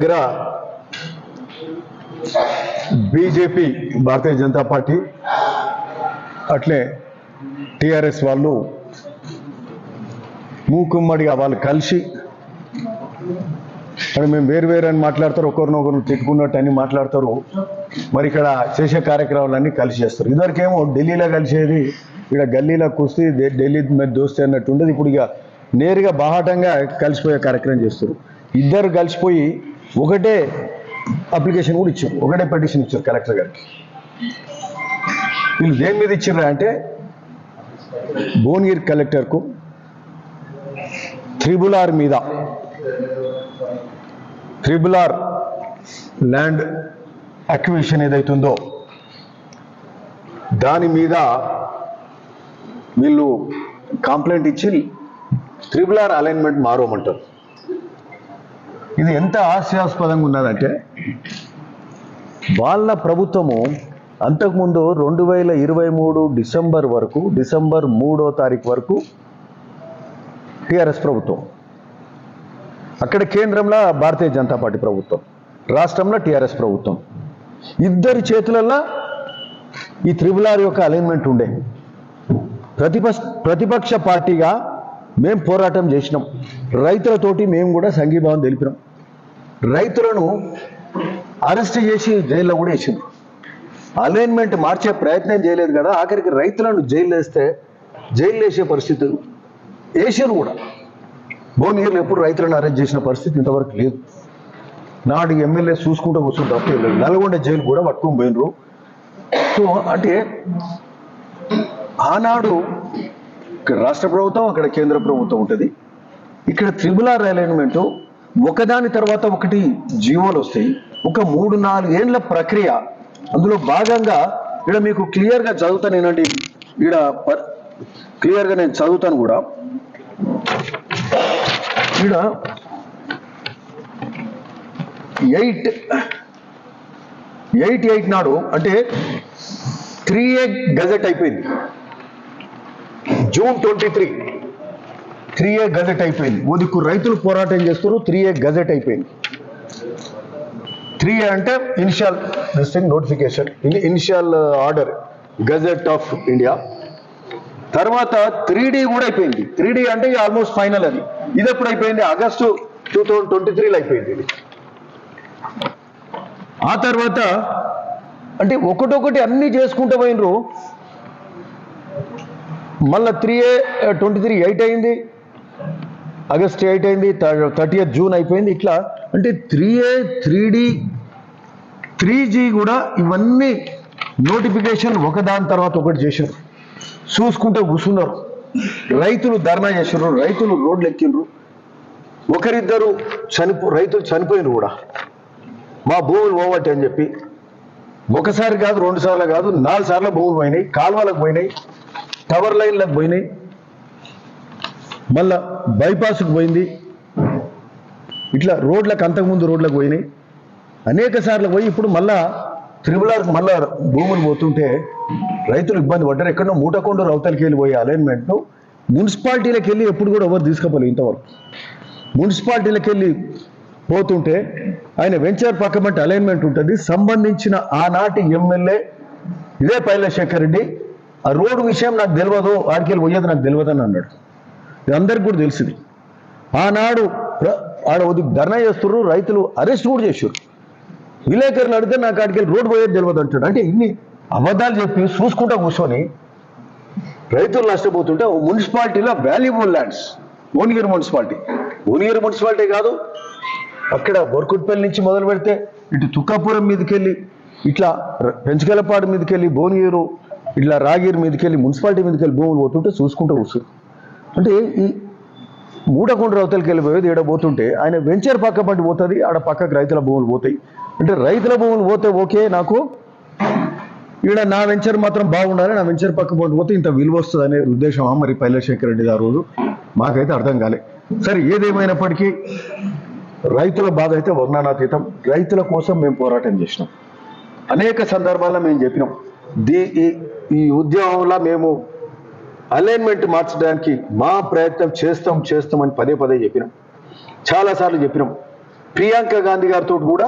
దగ్గర BJP Bharatiya Janata party అట్లే TRS వాళ్ళు మూకుమ్మడిగా వాళ్ళు కలిసి మరి మేము వేరు వేరు అని మాట్లాడతారు ఒకరినొకరు తిట్టుకున్నట్టు అని మాట్లాడతారు మరి ఇక్కడ చేసే కార్యక్రమాలన్నీ కలిసి చేస్తారు. ఇదివరకేమో ఢిల్లీలో కలిసేది ఇక్కడ గల్లీలో కుస్తీ ఢిల్లీ మీద దోస్తే అన్నట్టు ఉండేది ఇప్పుడు ఇక నేరుగా బాహాటంగా కలిసిపోయే కార్యక్రమం చేస్తారు. ఇద్దరు కలిసిపోయి ఒకటే అప్లికేషన్ కూడా ఇచ్చారు. ఒకటే పిటిషన్ ఇచ్చారు కలెక్టర్ గారికి. వీళ్ళు దేని మీద ఇచ్చారా అంటే భువనగిరి కలెక్టర్కు త్రిబుల్ ఆర్ మీద త్రిబుల్ ఆర్ ల్యాండ్ అక్విజిషన్ ఏదైతుందో దాని మీద వీళ్ళు కంప్లైంట్ ఇచ్చి త్రిబుల్ ఆర్ అలైన్మెంట్ మారోమంటారు ఇది ఎంత హాస్యాస్పదంగా ఉన్నదంటే వాళ్ళ ప్రభుత్వము అంతకుముందు రెండు వేల ఇరవై మూడు డిసెంబర్ వరకు డిసెంబర్ మూడో తారీఖు వరకు టిఆర్ఎస్ ప్రభుత్వం. అక్కడ కేంద్రంలో భారతీయ జనతా పార్టీ ప్రభుత్వం రాష్ట్రంలో టిఆర్ఎస్ ప్రభుత్వం. ఇద్దరి చేతులలో ఈ త్రిబుల్ ఆర్ యొక్క అలైన్మెంట్ ఉండే. ప్రతిపక్ష ప్రతిపక్ష పార్టీగా మేము పోరాటం చేసినాం. రైతులతోటి మేము కూడా సంఘీభావం తెలిపినాం. రైతులను అరెస్ట్ చేసి జైల్లో కూడా వేసింది అలైన్మెంట్ మార్చే ప్రయత్నం చేయలేదు కదా ఆఖరికి రైతులను జైలు వేస్తే జైలు వేసే పరిస్థితి వేసారు కూడా. భువనగిరిలో ఎప్పుడు రైతులను అరెస్ట్ చేసిన పరిస్థితి ఇంతవరకు లేదు. నాడు ఎమ్మెల్యే చూసుకుంటూ కూర్చుని తప్ప లేదు. నల్గొండ జైలు కూడా పట్టుకొని పోయినరు సో అంటే ఆనాడు ఇక్కడ రాష్ట్ర ప్రభుత్వం అక్కడ కేంద్ర ప్రభుత్వం ఉంటుంది. ఇక్కడ త్రిబుల్ ఆర్ అలైన్మెంటు ఒకదాని తర్వాత ఒకటి జీవోలు వస్తాయి. ఒక మూడు నాలుగు ఏండ్ల ప్రక్రియ. అందులో భాగంగా ఇక్కడ మీకు క్లియర్గా చదువుతాను నేనండి. ఇక్కడ క్లియర్గా నేను చదువుతాను కూడా. ఇక్కడ ఎయిట్ ఎయిట్ ఎయిట్ నాడు అంటే త్రీ ఏ గజెట్ అయిపోయింది. June twenty three. Three A gazette అయిపోయింది. ఓదిక్కు రైతులు పోరాటం చేస్తారు త్రీ ఏ గజెట్ అయిపోయింది. త్రీ ఏ అంటే initial distinct notification initial order gazette of India. తర్వాత త్రీ డి కూడా అయిపోయింది. త్రీ డి అంటే ఆల్మోస్ట్ ఫైనల్ అది. ఇది ఎప్పుడు అయిపోయింది? ఆగస్టు టూ థౌజండ్ ట్వంటీ త్రీలో అయిపోయింది ఇది. ఆ తర్వాత అంటే ఒకటొకటి అన్ని చేసుకుంటూ పోయినరు. మళ్ళీ three A twenty three eight అయింది. ఆగస్ట్ ఎయిట్ అయింది థర్టీ జూన్ అయిపోయింది ఇట్లా అంటే three A three D three G కూడా ఇవన్నీ నోటిఫికేషన్ ఒకదాని తర్వాత ఒకటి చేశారు. చూసుకుంటే కూర్చున్నారు రైతులు ధర్నా చేశారు రైతులు రోడ్లు ఎక్కిండ్రు. ఒకరిద్దరు చనిపో రైతులు చనిపోయినరు కూడా. మా భూములు పోవట్టు అని చెప్పి. ఒకసారి కాదు రెండు సార్లు కాదు నాలుగు సార్లు భూములు పోయినాయి కాలువలకు పోయినాయి టవర్ లైన్లకు పోయినాయి. మళ్ళా బైపాస్కి పోయింది. ఇట్లా రోడ్లకు అంతకుముందు రోడ్లకు పోయినాయి. అనేక సార్లు పోయి ఇప్పుడు మళ్ళా త్రిబులార్కి మళ్ళా భూములు పోతుంటే రైతులు ఇబ్బంది పడ్డారు. ఎక్కడో మూటకొండ రౌతలకి వెళ్ళి పోయే అలైన్మెంట్ మున్సిపాలిటీలకు వెళ్ళి ఎప్పుడు కూడా ఎవరు తీసుకుపోలేదు ఇంతవరకు. మున్సిపాలిటీలకు వెళ్ళి పోతుంటే ఆయన వెంచర్ పక్కమంటే అలైన్మెంట్ ఉంటుంది. సంబంధించిన ఆనాటి ఎమ్మెల్యే ఇదే పైలశేఖర్ రెడ్డి ఆ రోడ్డు విషయం నాకు తెలియదు ఆడికి వెళ్ళి పోయేది నాకు తెలియదు అని అన్నాడు. అందరికి కూడా తెలిసింది. ఆనాడు ఆడ ఉది ధర్నా చేస్తున్నారు రైతులు అరెస్ట్ కూడా చేశారు విలేకరులు అడిగితే నాకు ఆడికి వెళ్ళి రోడ్డు పోయేది తెలియదు అంటాడు అంటే ఇన్ని అబద్ధాలు చెప్పి చూసుకుంటా కూర్చొని రైతులు నష్టపోతుంటే మున్సిపాలిటీలో valuable lands Bhuvanagiri municipality Bhuvanagiri municipality కాదు అక్కడ బొర్కుట్పల్లి నుంచి మొదలు పెడితే ఇటు తుక్కాపురం మీదకెళ్ళి ఇట్లా ర- మీదకి వెళ్ళి భువనగిరు ఇట్లా రాగిరి మీదకెళ్ళి మున్సిపాలిటీ మీదకెళ్ళి భూములు పోతుంటే చూసుకుంటూ కూర్చుంది అంటే ఈ మూడకొండ రవతలకి వెళ్ళిపోయేది ఈడ పోతుంటే ఆయన వెంచర్ పక్క పంటి పోతుంది ఆడ పక్కకు రైతుల భూములు పోతాయి. అంటే రైతుల భూములు పోతే ఓకే నాకు ఈడ నా వెంచర్ మాత్రం బాగుండాలి నా వెంచర్ పక్క పంటి పోతే ఇంత విలువ వస్తుంది అనే ఉద్దేశం మరి పైలశేఖర్ రెడ్డి ఆ రోజు. మాకైతే అర్థం కాలే. సరే ఏదేమైనప్పటికీ రైతుల బాధ అయితే వర్ణనాతీతం. రైతుల కోసం మేము పోరాటం చేసినాం. అనేక సందర్భాల్లో మేము చెప్పినాం. దీ ఈ ఈ ఉద్యమంలో మేము అలైన్మెంట్ మార్చడానికి మా ప్రయత్నం చేస్తాం చేస్తామని పదే పదే చెప్పినాం. చాలాసార్లు చెప్పినాం. ప్రియాంక గాంధీ గారితో కూడా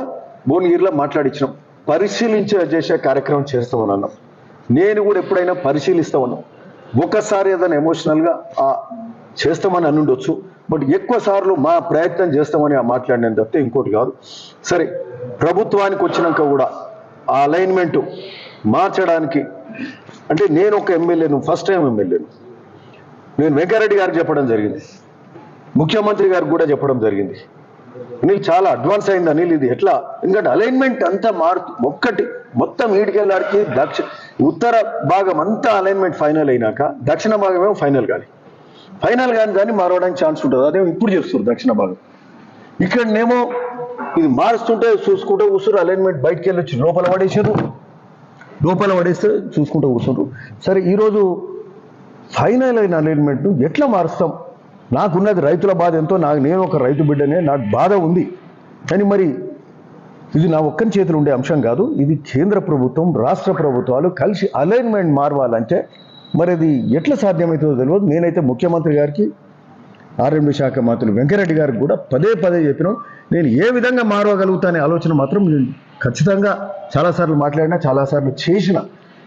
భువనగిరిలో మాట్లాడించినాం పరిశీలించే చేసే కార్యక్రమం చేస్తామని అన్నాం. నేను కూడా ఎప్పుడైనా పరిశీలిస్తామన్నాం. ఒకసారి ఏదైనా ఎమోషనల్గా చేస్తామని అని ఉండొచ్చు బట్ ఎక్కువ సార్లు మా ప్రయత్నం చేస్తామని ఆ మాట్లాడిన తప్పితే ఇంకోటి కాదు. సరే ప్రభుత్వానికి వచ్చినాక కూడా ఆ అలైన్మెంట్ మార్చడానికి అంటే నేను ఒక ఎమ్మెల్యేను ఫస్ట్ టైం ఎమ్మెల్యేను నేను వెంకారెడ్డి గారికి చెప్పడం జరిగింది. ముఖ్యమంత్రి గారికి కూడా చెప్పడం జరిగింది. నీళ్ళు చాలా అడ్వాన్స్ అయింది అనిల్ ఇది ఎట్లా? ఎందుకంటే అలైన్మెంట్ అంతా మారుతు ఒక్కటి మొత్తం ఈడికెళ్ళాడికి దక్షిణ ఉత్తర భాగం అంతా అలైన్మెంట్ ఫైనల్ అయినాక దక్షిణ భాగం ఏమో ఫైనల్ కానీ ఫైనల్ కానీ కానీ మారవడానికి ఛాన్స్ ఉంటుంది. అదేమో ఇప్పుడు చేస్తారు దక్షిణ భాగం. ఇక్కడనేమో ఇది మారుస్తుంటే చూసుకుంటే ఉసురు అలైన్మెంట్ బయటికి వెళ్ళొచ్చు లోపల పడేసారు. లోపల పడేస్తే చూసుకుంటూ కూర్చుండ్రు సరే ఈరోజు ఫైనల్ అయిన అలైన్మెంట్ను ఎట్లా మారుస్తాం? నాకున్నది రైతుల బాధ ఎంతో నాకు నేను ఒక రైతు బిడ్డనే నాకు బాధ ఉంది. కానీ మరి ఇది నా ఒక్కరి చేతిలో ఉండే అంశం కాదు. ఇది కేంద్ర ప్రభుత్వం రాష్ట్ర ప్రభుత్వాలు కలిసి అలైన్మెంట్ మారవాలంటే మరి అది ఎట్లా సాధ్యమవుతుందో తెలియదు. నేనైతే ముఖ్యమంత్రి గారికి ఆర్ఎండి శాఖ మంత్రులు వెంకరెడ్డి గారికి కూడా పదే పదే చెప్పినాం. నేను ఏ విధంగా మారవగలుగుతానే ఆలోచన మాత్రం నేను ఖచ్చితంగా చాలాసార్లు మాట్లాడినా చాలాసార్లు చేసిన.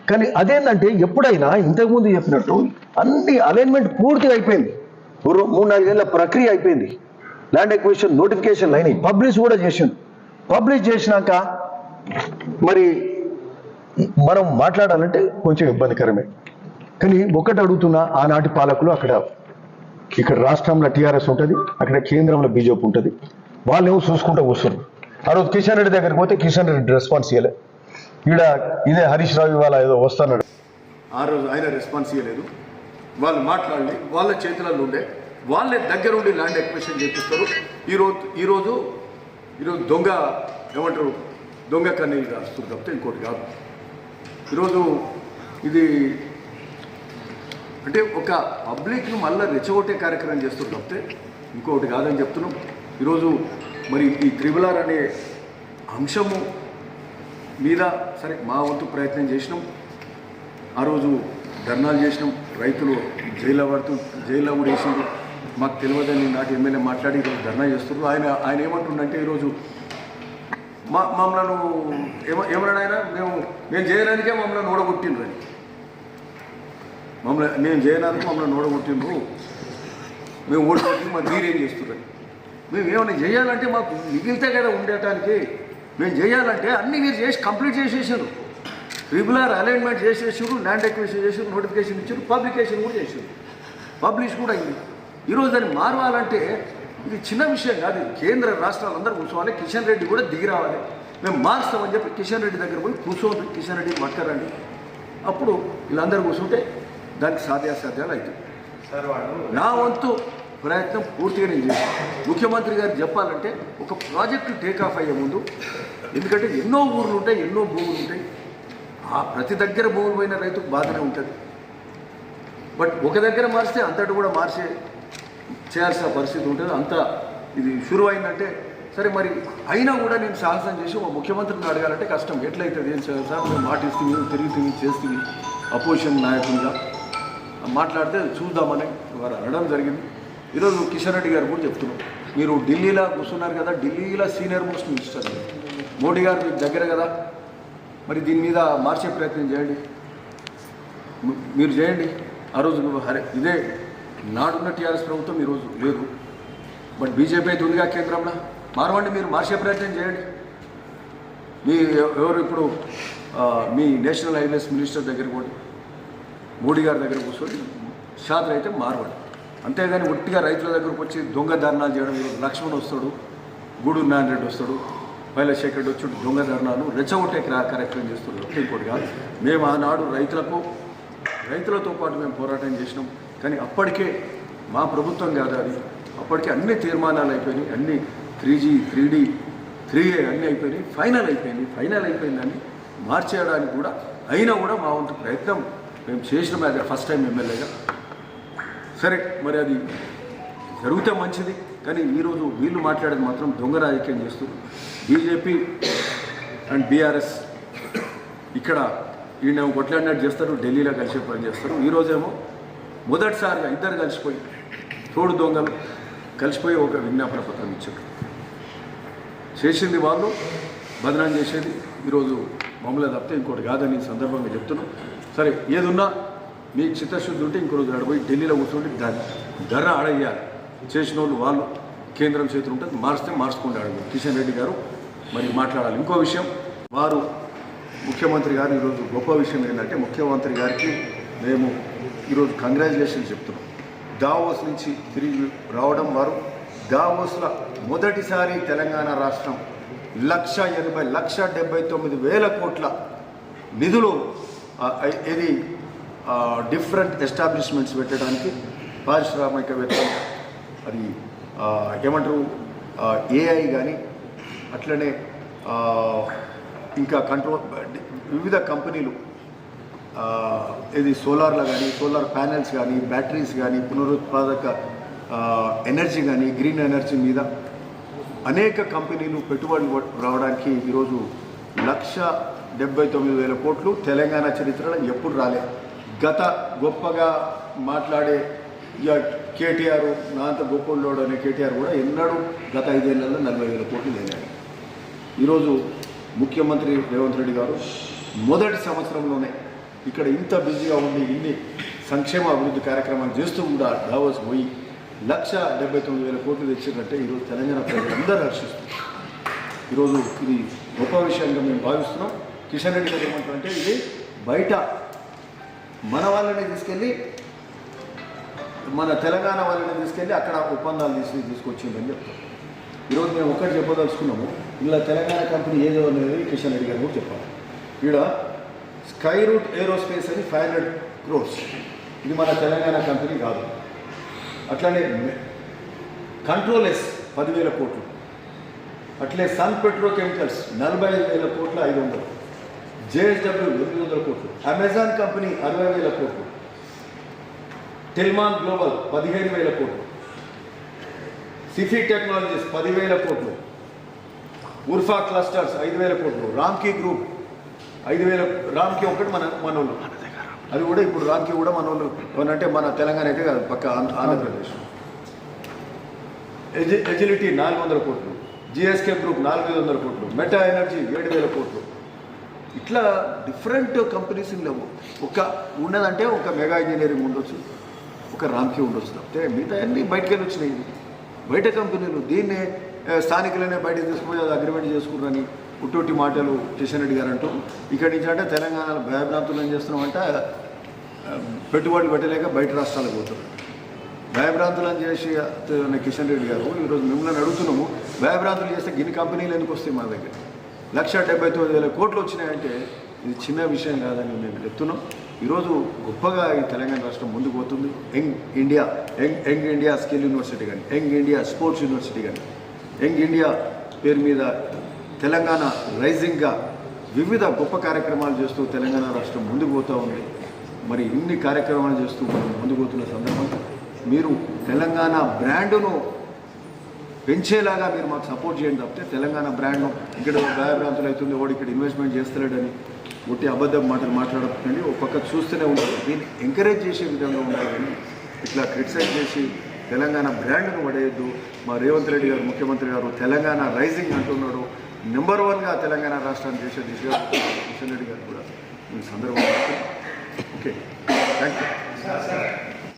కానీ అదేంటంటే ఎప్పుడైనా ఇంతకుముందు చెప్పినట్టు అన్ని అలైన్మెంట్ పూర్తిగా అయిపోయింది. మూడు రో- మూడు నాలుగేళ్ళ ప్రక్రియ అయిపోయింది. ల్యాండ్ ఎక్విజిషన్ నోటిఫికేషన్లు అయినాయి పబ్లిష్ కూడా చేసింది పబ్లిష్ చేసినాక మరి మనం మాట్లాడాలంటే కొంచెం ఇబ్బందికరమే. కానీ ఒకటి అడుగుతున్నా ఆనాటి పాలకులు అక్కడ ఇక్కడ రాష్ట్రంలో టీఆర్ఎస్ ఉంటుంది అక్కడ కేంద్రంలో బీజేపీ ఉంటుంది. వాళ్ళు ఏమో చూసుకుంటూ కూర్చున్నారు ఆ రోజు కిషన్ రెడ్డి దగ్గరికి పోతే కిషన్ రెడ్డి రెస్పాన్స్ ఇవ్వలే ఈడ ఇదే హరీష్ రావు ఇవాళ ఏదో వస్తున్నాడు. ఆ రోజు ఆయన రెస్పాన్స్ ఇవ్వలేదు వాళ్ళు మాట్లాడి వాళ్ళ చేతులలో ఉండే వాళ్ళే దగ్గరుండి ల్యాండ్ ఎక్విషన్ చేపిస్తారు. ఈరోజు ఈరోజు ఈరోజు దొంగ ఏమంటారు దొంగ కన్నీ రాస్తుంది తప్పితే ఇంకోటి కాదు. ఈరోజు ఇది అంటే ఒక పబ్లిక్ను మళ్ళీ రెచ్చగొట్టే కార్యక్రమం చేస్తారు తప్పితే ఇంకొకటి కాదని చెప్తున్నాం. ఈరోజు మరి ఈ త్రిబులార్ అనే అంశము మీద సరే మా వంతు ప్రయత్నం చేసినాం. ఆ రోజు ధర్నాలు చేసినాం. రైతులు జైల్లో పడుతూ జైల్లో కూడా వేసిండు మాకు తెలియదని నాకు ఎమ్మెల్యే మాట్లాడి ఈరోజు ధర్నా చేస్తున్నారు ఆయన ఆయన ఏమంటుండంటే ఈరోజు మా మమ్మల్ని ఏమ ఏమన్నాడు ఆయన? మేము మేము చేయడానికే మమ్మల్ని ఓడగొట్టిండ్రు అని. మమ్మల్ని మేము చేయడానికి మమ్మల్ని నోడగొట్టిండ్రు. మేము ఓడిపోయి మా మీరేం చేస్తున్నారు మేము ఏమైనా చేయాలంటే మాకు మిగిలితే కదా ఉండటానికి. మేము చేయాలంటే అన్నీ మీరు చేసి కంప్లీట్ చేసేసారు రెగ్యులర్ అలైన్మెంట్ చేసేసారు ల్యాండ్ ఎక్విషన్ చేసారు నోటిఫికేషన్ ఇచ్చారు పబ్లికేషన్ కూడా చేసారు పబ్లిష్ కూడా అయింది. ఈరోజు దాన్ని మారవాలంటే ఇది చిన్న విషయం కాదు కేంద్ర రాష్ట్రాలు అందరూ కూర్చోవాలి కిషన్ రెడ్డి కూడా దిగి రావాలి. మేము మారుస్తామని చెప్పి కిషన్ రెడ్డి దగ్గర పోయి కూర్చోండి కిషన్ రెడ్డి పట్టుకరండి అప్పుడు వీళ్ళందరూ కూర్చుంటే దానికి సాధ్యాసాధ్యాలు అవుతాయి. నా వంతు ప్రయత్నం పూర్తిగా నేను చేశాను. ముఖ్యమంత్రి గారు చెప్పాలంటే ఒక ప్రాజెక్టు టేక్ ఆఫ్ అయ్యే ముందు ఎందుకంటే ఎన్నో ఊర్లు ఉంటాయి ఎన్నో భూములు ఉంటాయి. ఆ ప్రతి దగ్గర భూములు పోయిన రైతుకు బాధనే ఉంటుంది. బట్ ఒక దగ్గర మార్చితే అంతటి కూడా మార్చే చేయాల్సిన పరిస్థితి ఉంటుంది. అంత ఇది షురు అయిందంటే సరే మరి అయినా కూడా నేను సాహసం చేసి ఒక ముఖ్యమంత్రిని అడగాలంటే కష్టం. ఎట్లయితుంది ఏం చేయాలి సార్? మేము మాటిస్తుంది తిరుగుతుంది చేస్తుంది అపోజిషన్ నాయకునిగా. మాట్లాడితే చూద్దామని వారు అనడం జరిగింది. ఈరోజు కిషన్ రెడ్డి గారు కూడా చెప్తున్నారు. మీరు ఢిల్లీలో కూర్చున్నారు కదా ఢిల్లీలో సీనియర్ మోస్ట్ మినిస్టర్ మోడీ గారు మీకు దగ్గర కదా. మరి దీని మీద మార్చే ప్రయత్నం చేయండి. మీరు చేయండి. ఆ రోజు హరే ఇదే నాడున్న టీఆర్ఎస్ ప్రభుత్వం ఈరోజు లేదు. బట్ బీజేపీ అయితే ఉందిగా కేంద్రంలో. మారవండి మీరు మార్చే ప్రయత్నం చేయండి. మీ ఎవరు ఇప్పుడు మీ నేషనల్ హైవేస్ మినిస్టర్ దగ్గర కూడా మోడీ గారి దగ్గర కూర్చొని శాతం అయితే మారవండి. అంతేగాని ఒట్టిగా రైతుల దగ్గరకు వచ్చి దొంగ ధర్నాలు చేయడం లక్ష్మణ్ వస్తాడు గూడూరు నారాయణ రెడ్డి వస్తాడు పైలశేఖర్ రెడ్డి వచ్చి దొంగ ధర్నాలు రెచ్చగొట్టే క్రా- కార్యక్రమం చేస్తున్నాడు ఇంకోటి మేము ఆనాడు రైతులకు రైతులతో పాటు మేము పోరాటం చేసినాం. కానీ అప్పటికే మా ప్రభుత్వం కాదు అది. అప్పటికే అన్ని తీర్మానాలు అయిపోయినాయి. అన్ని three G three D three A అన్నీ అయిపోయినాయి. ఫైనల్ అయిపోయింది. ఫైనల్ అయిపోయిందని మార్చేయడానికి కూడా అయినా కూడా మా వంతు ప్రయత్నం మేము చేసినాం అది ఫస్ట్ టైం ఎమ్మెల్యేగా సరే మరి అది జరిగితే మంచిది కానీ ఈరోజు వీళ్ళు మాట్లాడేది మాత్రం దొంగ రాజకీయం చేస్తూ బీజేపీ అండ్ బీఆర్ఎస్ ఇక్కడ ఈయనేమో కొట్లాడినట్టు చేస్తారు ఢిల్లీలో కలిసి పని చేస్తారు. ఈరోజేమో మొదటిసారిగా ఇద్దరు కలిసిపోయి తోడు దొంగలు కలిసిపోయి ఒక విజ్ఞాపన పత్రం ఇచ్చారు. చేసింది వాళ్ళు బదనాం చేసేది. ఈరోజు మమ్మల్ని తప్పితే ఇంకోటి కాదని సందర్భంగా చెప్తున్నాం. సరే ఏదున్నా మీ చిత్తశుద్ధి ఉంటే ఇంకో రోజు ఆడపోయి ఢిల్లీలో కూర్చుంటే ధర ధర ఆడయ్యాలి. చేసిన వాళ్ళు వాళ్ళు కేంద్రం చేతులు ఉంటుంది మార్చితే మార్చుకోండి అడుగు కిషన్ రెడ్డి గారు మరి మాట్లాడాలి. ఇంకో విషయం వారు ముఖ్యమంత్రి గారు ఈరోజు గొప్ప విషయం ఏంటంటే ముఖ్యమంత్రి గారికి మేము ఈరోజు కంగ్రాచులేషన్ చెప్తున్నాం. దావోస్ నుంచి తిరిగి రావడం వారు దావోస్లో మొదటిసారి తెలంగాణ రాష్ట్రం లక్ష ఎనభై లక్ష డెబ్బై తొమ్మిది వేల కోట్ల నిధులు ఏది డిఫరెంట్ ఎస్టాబ్లిష్మెంట్స్ పెట్టడానికి పారిశ్రామికవేత్తలు అది ఏమంటారు ఏఐ కానీ అట్లనే ఇంకా కంట్రోల్ వివిధ కంపెనీలు ఇది సోలార్లో కానీ సోలార్ ప్యానెల్స్ కానీ బ్యాటరీస్ కానీ పునరుత్పాదక ఎనర్జీ కానీ గ్రీన్ ఎనర్జీ మీద అనేక కంపెనీలు పెట్టుబడులు రావడానికి ఈరోజు లక్ష డెబ్బై తొమ్మిది వేల కోట్లు తెలంగాణ చరిత్రలో ఎప్పుడు రాలే. గత గొప్పగా మాట్లాడే ఇక కేటీఆర్ నా అంత గొప్పోళ్ళోడు అనే కేటీఆర్ కూడా ఎన్నడూ గత ఐదేళ్ళలో నలభై వేల కోట్లు లేనాడు. ఈరోజు ముఖ్యమంత్రి రేవంత్ రెడ్డి గారు మొదటి సంవత్సరంలోనే ఇక్కడ ఇంత బిజీగా ఉండి ఇన్ని సంక్షేమ అభివృద్ధి కార్యక్రమాలు చేస్తూ కూడా దావోస్ పోయి లక్ష డెబ్బై తొమ్మిది వేల కోట్లు తెచ్చిందంటే ఈరోజు తెలంగాణ ప్రజలందరూ హర్షిస్తారు ఈరోజు ఇది గొప్ప విషయంగా మేము భావిస్తున్నాం. కిషన్ రెడ్డి గారు ఏమంటారంటే ఇది బయట మన వాళ్ళని తీసుకెళ్ళి మన తెలంగాణ వాళ్ళని తీసుకెళ్ళి అక్కడ ఒప్పందాలు తీసి తీసుకొచ్చిందని చెప్తాం ఈరోజు మేము ఒక్కటి చెప్పదలుచుకున్నాము. ఇలా తెలంగాణ కంపెనీ ఏదో అనేది కిషన్ రెడ్డి గారు కూడా చెప్పాలి. ఈడ స్కై రూట్ ఏరోస్పేస్ అని ఫైవ్ హండ్రెడ్ క్రోర్స్. ఇది మన తెలంగాణ కంపెనీ కాదు. అట్లానే కంట్రోలెస్ పదివేల కోట్లు. అట్లే సన్ పెట్రోకెమికల్స్ నలభై ఐదు వేల కోట్ల ఐదు వందలు. జేఎస్డబ్ల్యూ ఎనిమిది వందల కోట్లు అమెజాన్ కంపెనీ అరవై వేల కోట్లు టెల్మాన్ గ్లోబల్ పదిహేను వేల కోట్లు సిఫీ టెక్నాలజీస్ పదివేల కోట్లు ఉర్ఫా క్లస్టర్స్ ఐదు వేల కోట్లు రామ్కీ గ్రూప్ ఐదు వేల రామ్కీ ఒకటి మన మనోళ్ళు. అది కూడా ఇప్పుడు రామ్కీ కూడా మనోళ్ళు ఏమనంటే మన తెలంగాణ అయితే కాదు పక్క ఆంధ్రప్రదేశ్. ఎజిలిటీ నాలుగు వందల కోట్లు జిఎస్కే గ్రూప్ నాలుగు వందల కోట్లు మెటా ఎనర్జీ ఏడు వేల కోట్లు ఇట్లా డిఫరెంట్ కంపెనీస్ లేవు. ఒక ఉన్నదంటే ఒక మెగా ఇంజనీరింగ్ ఉండొచ్చు ఒక రామ్కి ఉండొచ్చు తప్పితే మిగతా అన్నీ బయటకు వచ్చినాయి. బయట కంపెనీలు దీన్నే స్థానికులనే బయటకు తీసుకుపోయి అది అగ్రిమెంట్ చేసుకున్నారని ఉట్టుట్టి మాటలు కిషన్ రెడ్డి గారు అంటూ. ఇక్కడి నుంచి అంటే తెలంగాణలో భయభ్రాంతులు ఏం చేస్తున్నామంటే పెట్టుబడులు పెట్టలేక బయట రాష్ట్రాలకు పోతున్నారు. భయభ్రాంతులను చేసి కిషన్ రెడ్డి గారు ఈరోజు మిమ్మల్ని అడుగుతున్నాము భయభ్రాంతులు చేస్తే గిన్ని కంపెనీలు ఎందుకు వస్తాయి మా దగ్గర? లక్ష డెబ్బై తొమ్మిది వేల కోట్లు వచ్చినాయంటే ఇది చిన్న విషయం కాదని మేము చెప్తున్నాం. ఈరోజు గొప్పగా ఈ తెలంగాణ రాష్ట్రం ముందుకు పోతుంది. Young India young young India skill university కానీ యంగ్ ఇండియా స్పోర్ట్స్ యూనివర్సిటీ కానీ యంగ్ ఇండియా పేరు మీద తెలంగాణ రైజింగ్గా వివిధ గొప్ప కార్యక్రమాలు చేస్తూ తెలంగాణ రాష్ట్రం ముందుకు పోతూ ఉంది. మరి ఇన్ని కార్యక్రమాలు చేస్తూ మనం ముందుకు పోతున్న సందర్భంగా మీరు తెలంగాణ బ్రాండును పెంచేలాగా మీరు మాకు సపోర్ట్ చేయండి తప్పితే తెలంగాణ బ్రాండ్ను ఇక్కడ భయభ్రాంతులు అవుతుంది వాడు ఇక్కడ ఇన్వెస్ట్మెంట్ చేస్తలేడని ఒట్టి అబద్ధం మాటలు మాట్లాడకండి ఒక పక్క చూస్తూనే ఉండాలి. దీన్ని ఎంకరేజ్ చేసే విధంగా ఉండాలని ఇట్లా క్రిటిసైజ్ చేసి తెలంగాణ బ్రాండ్ను పడేయద్దు. మా రేవంత్ రెడ్డి గారు ముఖ్యమంత్రి గారు తెలంగాణ రైజింగ్ అంటున్నాడు. నెంబర్ వన్గా తెలంగాణ రాష్ట్రాన్ని చేసే దిశగా కిషన్ రెడ్డి గారు కూడా ఈ సందర్భంగా ఓకే థ్యాంక్ యూ